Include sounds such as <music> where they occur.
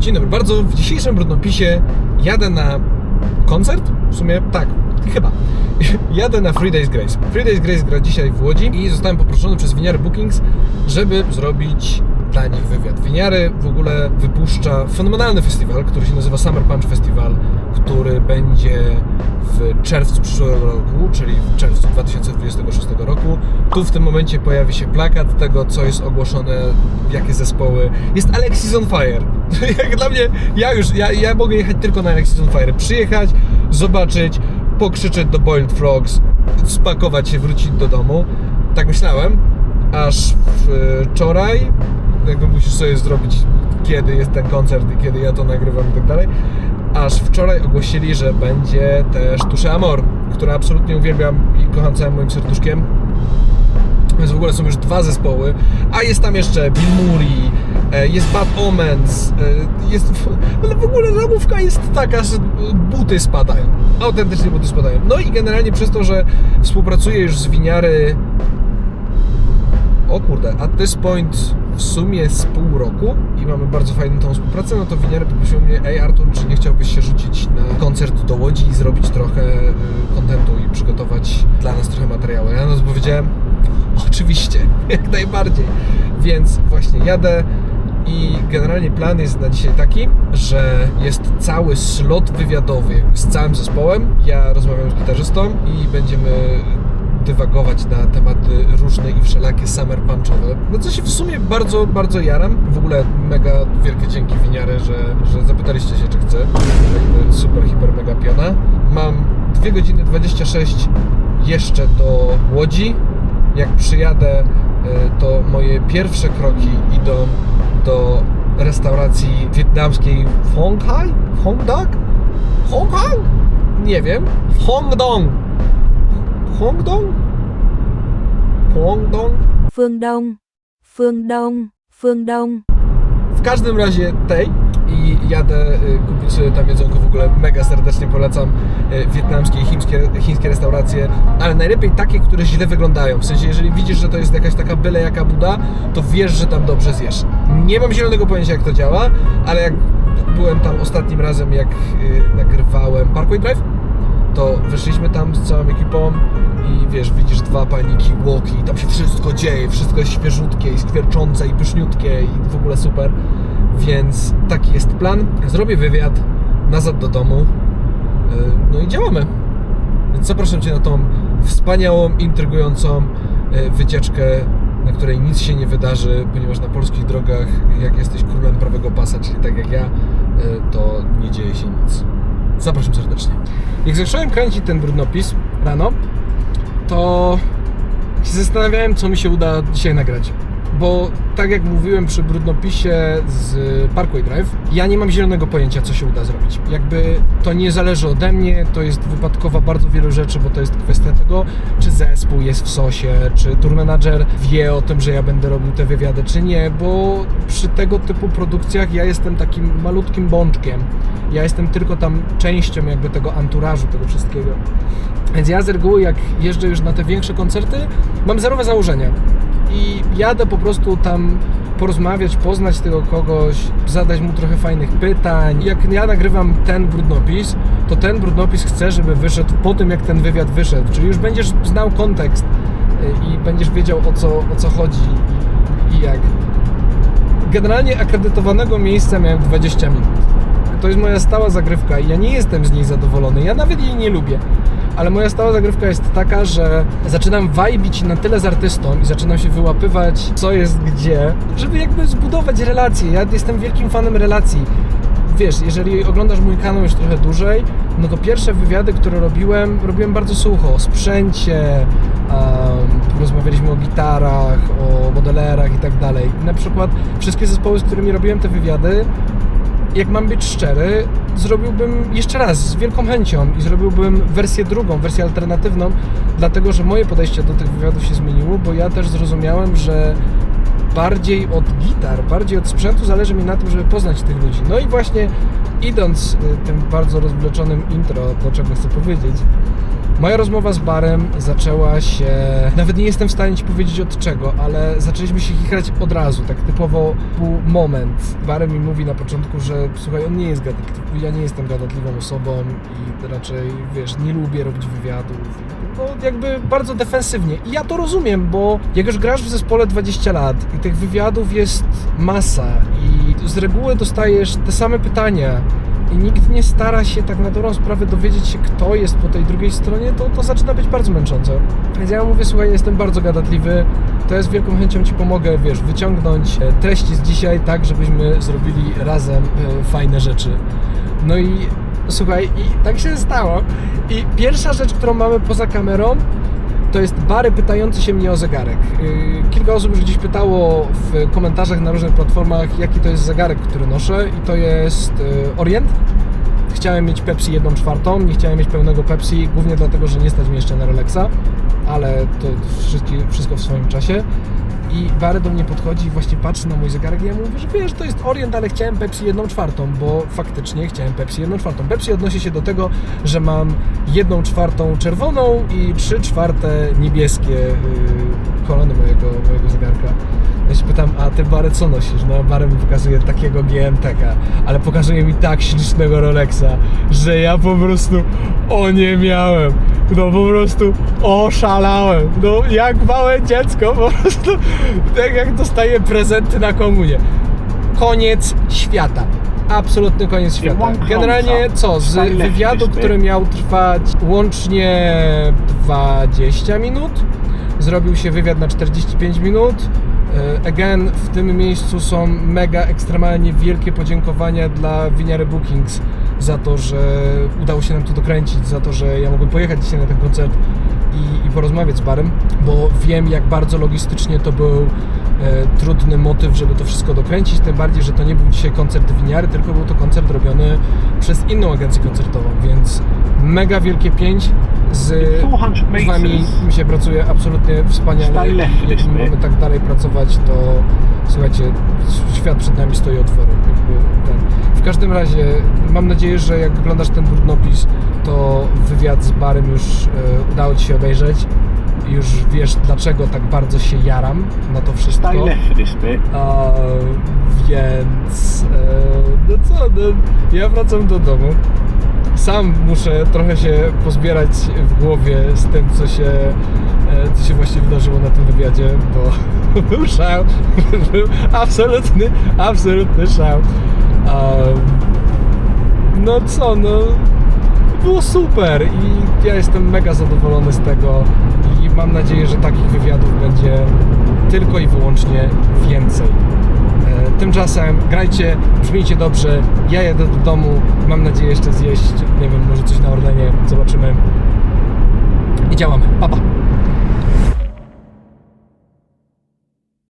Dzień dobry bardzo. W dzisiejszym brudnopisie jadę na koncert? W sumie tak, chyba. <laughs> Jadę na Free Days Grace. Free Days Grace gra dzisiaj w Łodzi i zostałem poproszony przez Winiary Bookings, żeby zrobić dla nich wywiad. Winiary w ogóle wypuszcza fenomenalny festiwal, który się nazywa Summer Punch Festival, który będzie w czerwcu przyszłego roku, czyli w czerwcu 2026 roku. Tu w tym momencie pojawi się plakat tego, co jest ogłoszone, jakie zespoły. Jest Alexis on Fire. <laughs> Jak dla mnie, ja już, ja, ja mogę jechać tylko na Alexis on Fire. Przyjechać, zobaczyć, pokrzyczeć do Boiled Frogs, spakować się, wrócić do domu. Tak myślałem, aż wczoraj, jakby musisz sobie zrobić, kiedy jest ten koncert i kiedy ja to nagrywam i tak dalej, aż wczoraj ogłosili, że będzie też Tusza Amor, która absolutnie uwielbiam i kocham całym moim serduszkiem. Więc w ogóle są już dwa zespoły, a jest tam jeszcze Bill Murray, e, jest Bad Omens, e, jest... Ale w ogóle ramówka jest taka, że buty spadają. Autentycznie buty spadają. No i generalnie przez to, że współpracuję już z winiary o kurde, at this point w sumie z pół roku i mamy bardzo fajną tą współpracę, no to winiary poprosił mnie, ej Artur, czy nie chciałbyś się rzucić na koncert do Łodzi i zrobić trochę y, kontentu i przygotować dla nas trochę materiału. Ja no powiedziałem, oczywiście, <laughs> jak najbardziej. Więc właśnie jadę i generalnie plan jest na dzisiaj taki, że jest cały slot wywiadowy z całym zespołem. Ja rozmawiam z gitarzystą i będziemy dywagować na tematy różne i wszelakie summer punchowe. No co się w sumie bardzo, bardzo jaram. W ogóle mega wielkie dzięki winiary, że, że zapytaliście się, czy chcę. Jakby super, hiper, mega piona. Mam 2 godziny 26 jeszcze do Łodzi. Jak przyjadę, y, to moje pierwsze kroki idą do restauracji wietnamskiej w Hong Hai? W Hong Dong? Hong Kong? Nie wiem. W Hong Dong. Hong Dong? Hong Dong? Phương Đông, Phương Đông, Phương Đông. W każdym razie tej i jadę y, kupić sobie tam jedzonko w ogóle mega serdecznie polecam y, wietnamskie i chińskie, chińskie restauracje, ale najlepiej takie, które źle wyglądają. W sensie, jeżeli widzisz, że to jest jakaś taka byle jaka buda, to wiesz, że tam dobrze zjesz. Nie mam zielonego pojęcia jak to działa, ale jak byłem tam ostatnim razem, jak y, nagrywałem Parkway Drive, to wyszliśmy tam z całą ekipą i wiesz, widzisz dwa paniki łoki i tam się wszystko dzieje, wszystko jest świeżutkie i skwierczące i pyszniutkie i w ogóle super. Więc taki jest plan. Zrobię wywiad nazad do domu. Yy, No i działamy. Więc zapraszam Cię na tą wspaniałą, intrygującą yy, wycieczkę, na której nic się nie wydarzy, ponieważ na polskich drogach, jak jesteś królem prawego pasa, czyli tak jak ja, yy, to nie dzieje się nic. Zapraszam serdecznie. Jak zacząłem kręcić ten brudnopis rano, to się zastanawiałem, co mi się uda dzisiaj nagrać. Bo tak jak mówiłem przy brudnopisie z Parkway Drive, ja nie mam zielonego pojęcia, co się uda zrobić. Jakby to nie zależy ode mnie, to jest wypadkowa bardzo wielu rzeczy, bo to jest kwestia tego, czy zespół jest w sosie, czy tour manager wie o tym, że ja będę robił te wywiady, czy nie, bo przy tego typu produkcjach ja jestem takim malutkim bączkiem. Ja jestem tylko tam częścią jakby tego anturażu, tego wszystkiego. Więc ja z reguły, jak jeżdżę już na te większe koncerty, mam zerowe założenia. I jadę po prostu tam porozmawiać, poznać tego kogoś, zadać mu trochę fajnych pytań. Jak ja nagrywam ten brudnopis, to ten brudnopis chcę, żeby wyszedł po tym, jak ten wywiad wyszedł. Czyli już będziesz znał kontekst y, i będziesz wiedział o co, o co chodzi i, jak. Generalnie akredytowanego miejsca miałem 20 minut. To jest moja stała zagrywka i ja nie jestem z niej zadowolony. Ja nawet jej nie lubię. Ale moja stała zagrywka jest taka, że zaczynam wajbić na tyle z artystą i zaczynam się wyłapywać, co jest gdzie, żeby jakby zbudować relacje. Ja jestem wielkim fanem relacji. Wiesz, jeżeli oglądasz mój kanał już trochę dłużej, no to pierwsze wywiady, które robiłem, robiłem bardzo sucho, o sprzęcie, um, rozmawialiśmy o gitarach, o modelerach i tak dalej. Na przykład wszystkie zespoły, z którymi robiłem te wywiady, jak mam być szczery, zrobiłbym jeszcze raz z wielką chęcią i zrobiłbym wersję drugą, wersję alternatywną, dlatego że moje podejście do tych wywiadów się zmieniło, bo ja też zrozumiałem, że bardziej od gitar, bardziej od sprzętu zależy mi na tym, żeby poznać tych ludzi. No i właśnie idąc y, tym bardzo rozwleczonym intro, do czego chcę powiedzieć, Moja rozmowa z Barem zaczęła się. Nawet nie jestem w stanie ci powiedzieć od czego, ale zaczęliśmy się chichrać od razu, tak typowo był moment. Barem mi mówi na początku, że słuchaj, on nie jest gadatliwy. Ja nie jestem gadatliwą osobą i raczej wiesz, nie lubię robić wywiadów. No jakby bardzo defensywnie. I ja to rozumiem, bo jak już grasz w zespole 20 lat i tych wywiadów jest masa i z reguły dostajesz te same pytania i nikt nie stara się tak na dobrą sprawę dowiedzieć się, kto jest po tej drugiej stronie, to, to zaczyna być bardzo męczące. Więc ja mówię, słuchaj, jestem bardzo gadatliwy, to z wielką chęcią Ci pomogę, wiesz, wyciągnąć e, treści z dzisiaj tak, żebyśmy zrobili razem e, fajne rzeczy. No i słuchaj, i tak się stało. I pierwsza rzecz, którą mamy poza kamerą, to jest Bary pytający się mnie o zegarek. Yy, Kilka osób już gdzieś pytało w komentarzach na różnych platformach, jaki to jest zegarek, który noszę i to jest yy, Orient. Chciałem mieć Pepsi 1 czwartą, nie chciałem mieć pełnego Pepsi, głównie dlatego, że nie stać mi jeszcze na Rolexa, ale to wszystko w swoim czasie. I Bary do mnie podchodzi i właśnie patrzy na mój zegarek i ja mówię, że wiesz, to jest Orient, ale chciałem Pepsi 1 czwartą, bo faktycznie chciałem Pepsi 1 czwartą. Pepsi odnosi się do tego, że mam 1 czwartą czerwoną i 3 czwarte niebieskie yy, kolony mojego, mojego zegarka. Ja się pytam, a ty Bary co nosisz? No Bary mi pokazuje takiego GMT-ka, ale pokazuje mi tak ślicznego Rolexa, że ja po prostu o nie miałem. No po prostu oszalałem. No jak małe dziecko, po prostu tak jak dostaję prezenty na komunie. Koniec świata. Absolutny koniec świata. Generalnie co, z wywiadu, który miał trwać łącznie 20 minut, zrobił się wywiad na 45 minut. E, Again, w tym miejscu są mega ekstremalnie wielkie podziękowania dla Winiary Bookings za to, że udało się nam to dokręcić, za to, że ja mogłem pojechać dzisiaj na ten koncert i, i porozmawiać z Barem, bo wiem jak bardzo logistycznie to był e, trudny motyw, żeby to wszystko dokręcić, tym bardziej, że to nie był dzisiaj koncert Winiary, tylko był to koncert robiony przez inną agencję koncertową, więc mega wielkie pięć z 400 z Wami mi się pracuje absolutnie wspaniale. Jeśli mamy tak dalej pracować, to słuchajcie, świat przed nami stoi otworem. W każdym razie mam nadzieję, że jak oglądasz ten brudnopis, to wywiad z Barym już e, udało Ci się obejrzeć. Już wiesz, dlaczego tak bardzo się jaram na to wszystko. A, więc e, no co, no, ja wracam do domu. Sam muszę trochę się pozbierać w głowie z tym, co się, e, co się właśnie wydarzyło na tym wywiadzie, bo <laughs> był szał. Był absolutny, absolutny szał. No co, no było super i ja jestem mega zadowolony z tego i mam nadzieję, że takich wywiadów będzie tylko i wyłącznie więcej. Tymczasem grajcie, brzmijcie dobrze, ja jedę do domu, mam nadzieję jeszcze zjeść, nie wiem, może coś na Orlenie, zobaczymy. I działamy, pa pa!